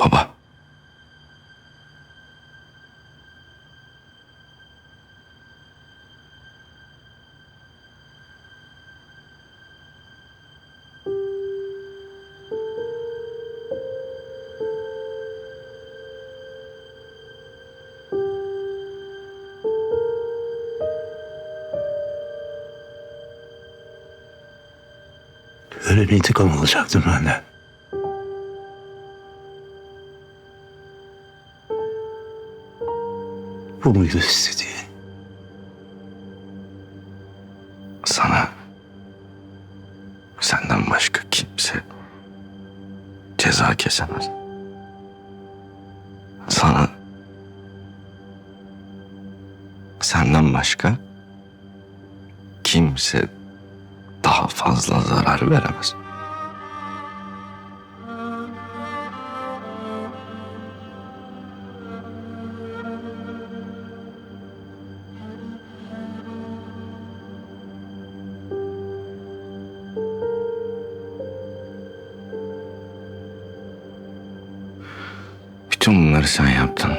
Baba. Öyle bir intikam alacaktım benden. Bu muydu istediğin? Sana senden başka kimse ceza kesemez. Sana senden başka kimse daha fazla zarar veremez. Bütün bunları sen yaptın.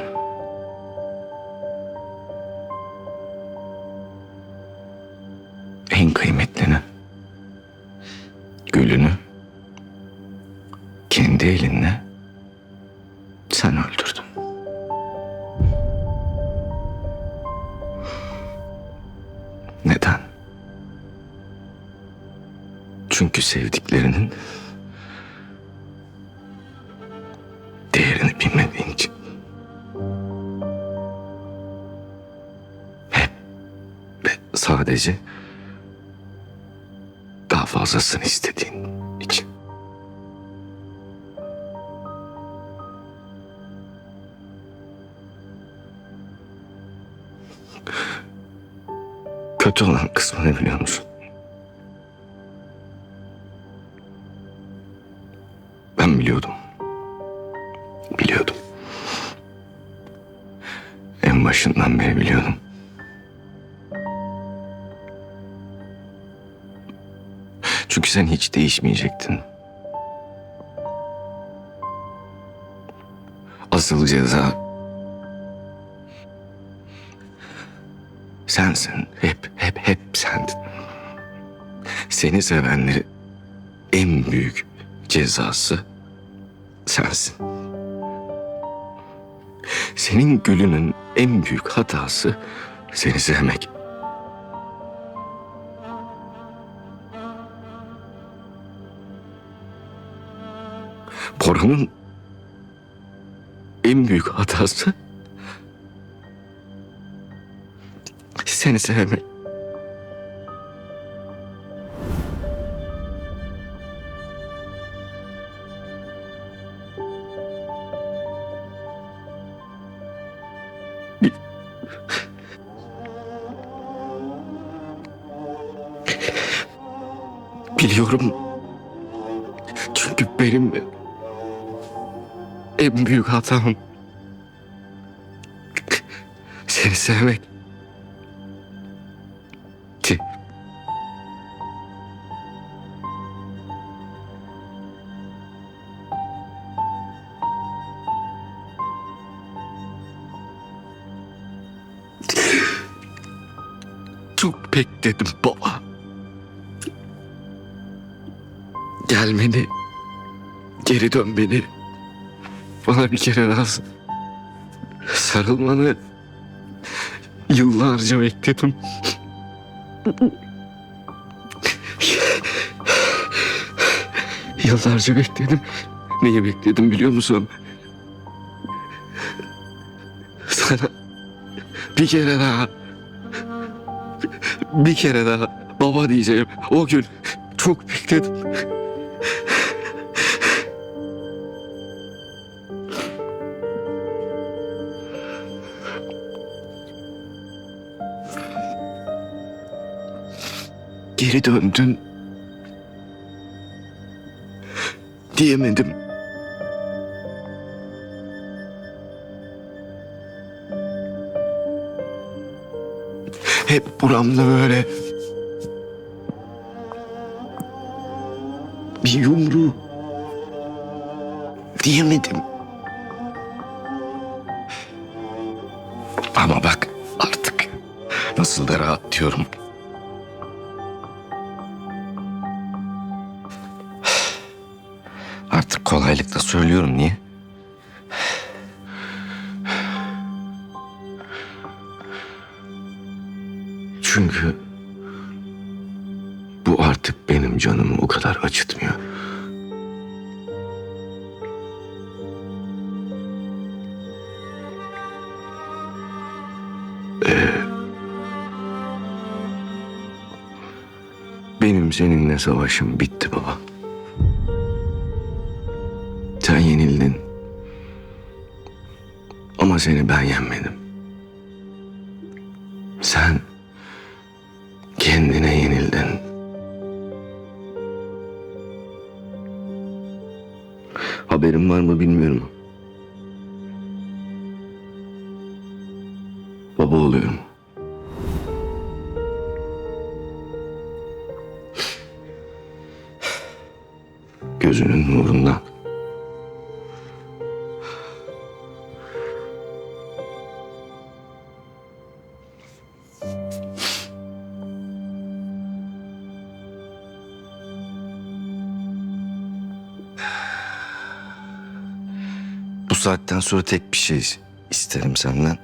En kıymetlini, gülünü kendi elinle sen öldürdün. Neden? Çünkü sevdiklerinin sadece daha fazlasını istediğin için. Kötü olan kısmı ne biliyor musun? Ben biliyordum. Biliyordum. En başından beri biliyordum. Çünkü sen hiç değişmeyecektin. Asıl ceza sensin. Hep hep hep sendin. Seni sevenleri en büyük cezası sensin. Senin gülünün en büyük hatası seni sevmek. Bora'nın en büyük hatası seni sevmek. Bi- Biliyorum. Çünkü benim en büyük hatam seni sevmek. Ki çok bekledim baba. Gelmeni, geri dön beni. Bana bir kere daha sarılmanı yıllarca bekledim. Yıllarca bekledim. Neyi bekledim biliyor musun? Sana bir kere daha bir kere daha baba diyeceğim. O gün çok bekledim. geri döndün diyemedim. Hep buramda böyle bir yumru diyemedim. Ama bak artık nasıl da rahatlıyorum. Artık kolaylıkla söylüyorum niye? Çünkü bu artık benim canımı o kadar acıtmıyor. Benim seninle savaşım bitti baba. Seni ben yenmedim. Sen kendine yenildin. Haberin var mı bilmiyorum. Baba oluyorum. Saatten sonra tek bir şey isterim senden.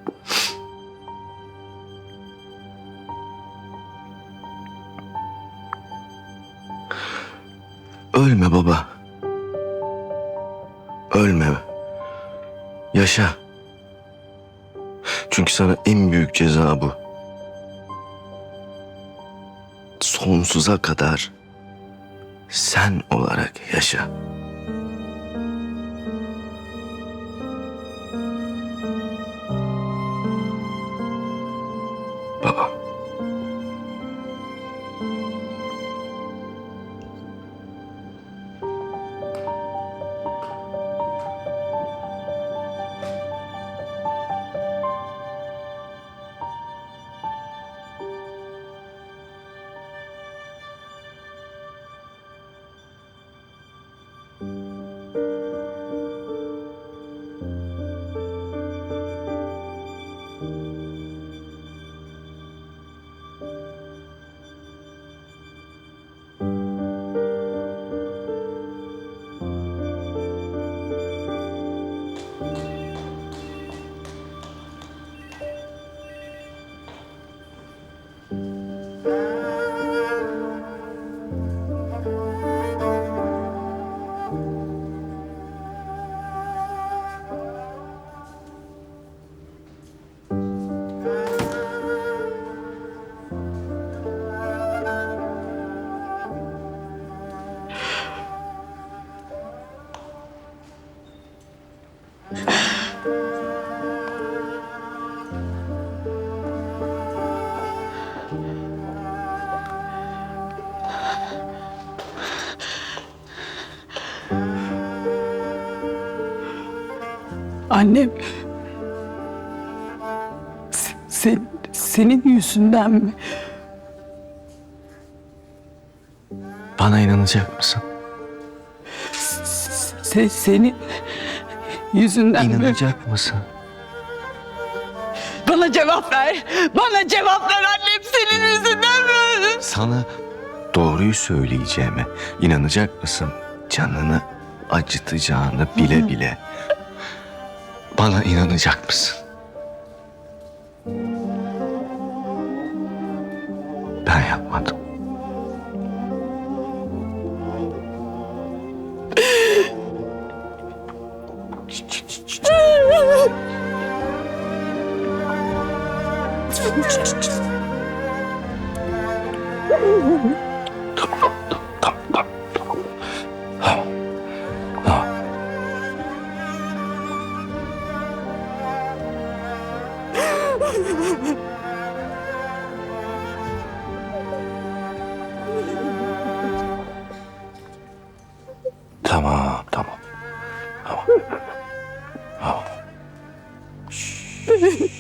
Ölme baba. Ölme. Yaşa. Çünkü sana en büyük ceza bu. Sonsuza kadar sen olarak yaşa. Annem. Se- Sen, senin yüzünden mi? Bana inanacak mısın? Se, senin yüzünden mi? İnanacak mısın? Bana cevap ver. Bana cevap ver annem senin yüzünden mi? Sana doğruyu söyleyeceğime inanacak mısın? Canını acıtacağını bile bile. Bana inanacak mısın? Ben yapmadım.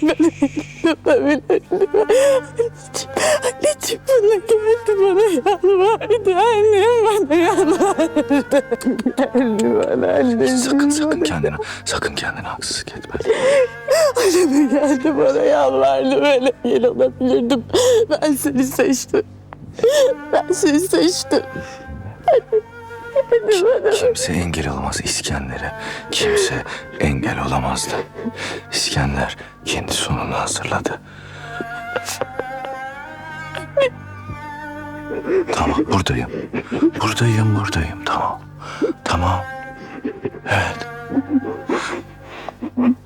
Anneciğim, anneciğim. Bana geldi bana yalvardı annem bana yalvardı. Geldi bana annem. Sakın sakın kendine, sakın kendine haksızlık etme. Anneme geldi bana yalvardı böyle yer olabilirdim. Ben seni seçtim. Ben seni seçtim. Anne bana. Kimse engel olamaz İskender'e. Kimse engel olamazdı. İskender kendi sonunu hazırladı. Tamam buradayım. Buradayım buradayım tamam. Tamam. Evet.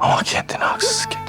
Ama kendine haksızlık etme.